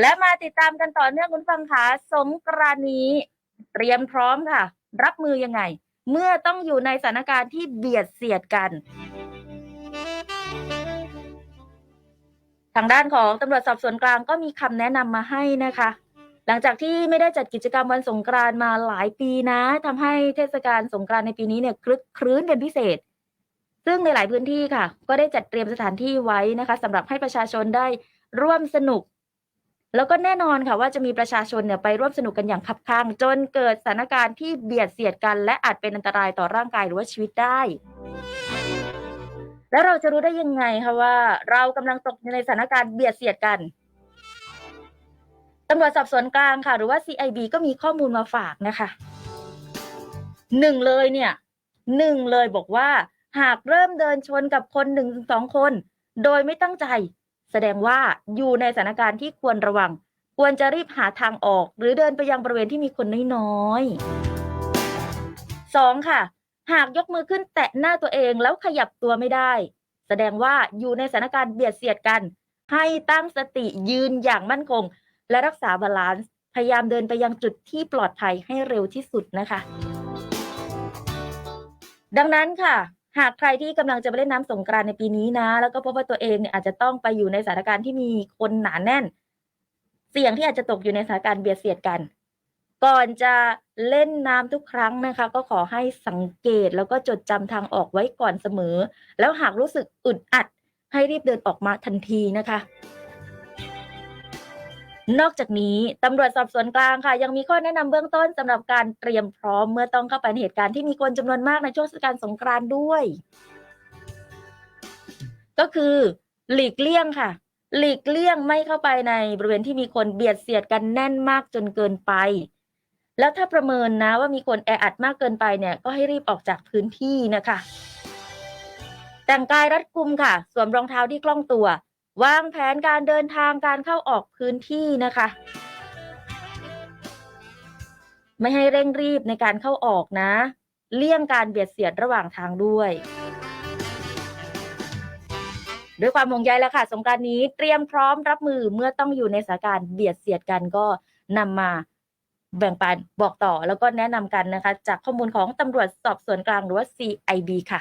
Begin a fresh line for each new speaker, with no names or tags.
และมาติดตามกันต่อเนื่องคุณฟังคะสงกรานนี้ เตรียมพร้อมค่ะ รับมือยังไง เมื่อต้องอยู่ในสถานการณ์ที่เบียดเสียดกัน ทางด้านของตำรวจสอบสวนกลางก็มีคำแนะนำมาให้นะคะ หลังจากที่ไม่ได้จัดกิจกรรมวันสงกรานมาหลายปีนะทำให้เทศกาลสงกรานในปีนี้เนี่ยคลึกครื้นเป็นพิเศษ ซึ่งในหลายพื้นที่ค่ะ ก็ได้จัดเตรียมสถานที่ไว้นะคะสำหรับให้ประชาชนได้ร่วมสนุก แล้วก็แน่นอนค่ะว่าจะมีประชาชนเนี่ยไปร่วมสนุกกันอย่างคับข้าง จนเกิดสถานการณ์ที่เบียดเสียดกัน และอาจเป็นอันตรายต่อร่างกายหรือว่าชีวิตได้ แล้วเราจะรู้ได้ยังไงคะว่า เรากำลังตกอยู่ในสถานการณ์เบียดเสียดกันตำรวจสอบสวนกลางค่ะ หรือว่า CIB ก็มีข้อมูลมาฝากนะคะหนึ่งเลยเนี่ยหนึ่งเลยบอกว่า หากเริ่มเดินชนกับคนหนึ่งสองคน โดยไม่ตั้งใจ แสดงว่าอยู่ในสถานการณ์ที่ควรระวัง ควรจะรีบหาทางออก หรือเดินไปยังบริเวณที่มีคนน้อยๆสองค่ะ หากยกมือขึ้นแตะหน้าตัวเองแล้วขยับตัวไม่ได้ แสดงว่าอยู่ในสถานการณ์เบียดเสียดกัน ให้ตั้งสติยืนอย่างมั่นคง และรักษาบาลานซ์พยายามเดินไปยังจุดที่ปลอดภัยให้เร็วที่สุดนะคะ ดังนั้นค่ะ หากใครที่กำลังจะไปเล่นน้ำสงกรานต์ในปีนี้นะ แล้วก็พบว่าตัวเองเนี่ยอาจจะต้องไปอยู่ในสถานการณ์ที่มีคนหนาแน่น เสี่ยงที่อาจจะตกอยู่ในสถานการณ์เบียดเสียดกัน ก่อนจะเล่นน้ำทุกครั้งนะคะ ก็ขอให้สังเกตแล้วก็จดจำทางออกไว้ก่อนเสมอ แล้วหากรู้สึกอึดอัดให้รีบเดินออกมาทันทีนะคะ นอกจากนี้ตำรวจสอบสวนกลางค่ะ ยังมีข้อแนะนำเบื้องต้นสำหรับการเตรียมพร้อมเมื่อต้องเข้าไปในเหตุการณ์ที่มีคนจำนวนมากในช่วงเทศกาลสงกรานต์ด้วย ก็คือหลีกเลี่ยงค่ะ หลีกเลี่ยงไม่เข้าไปในบริเวณที่มีคนเบียดเสียดกันแน่นมากจนเกินไป แล้วถ้าประเมินนะว่ามีคนแออัดมากเกินไปเนี่ย ก็ให้รีบออกจากพื้นที่นะคะ แต่งกายรัดกุมค่ะ สวมรองเท้าที่คล่องตัว วางแผนการเดินทางการเข้าออกพื้นที่นะคะ ไม่ให้เร่งรีบในการเข้าออกนะ เลี่ยงการเบียดเสียดระหว่างทางด้วยด้วยความห่วงใยแล้วค่ะ สงการนี้เตรียมพร้อมรับมือเมื่อต้องอยู่ในสถานการณ์เบียดเสียดกันก็นำมาแบ่งปันบอกต่อแล้วก็แนะนำกันนะคะ จากข้อมูลของตำรวจสอบสวนกลางหรือว่า CIB ค่ะ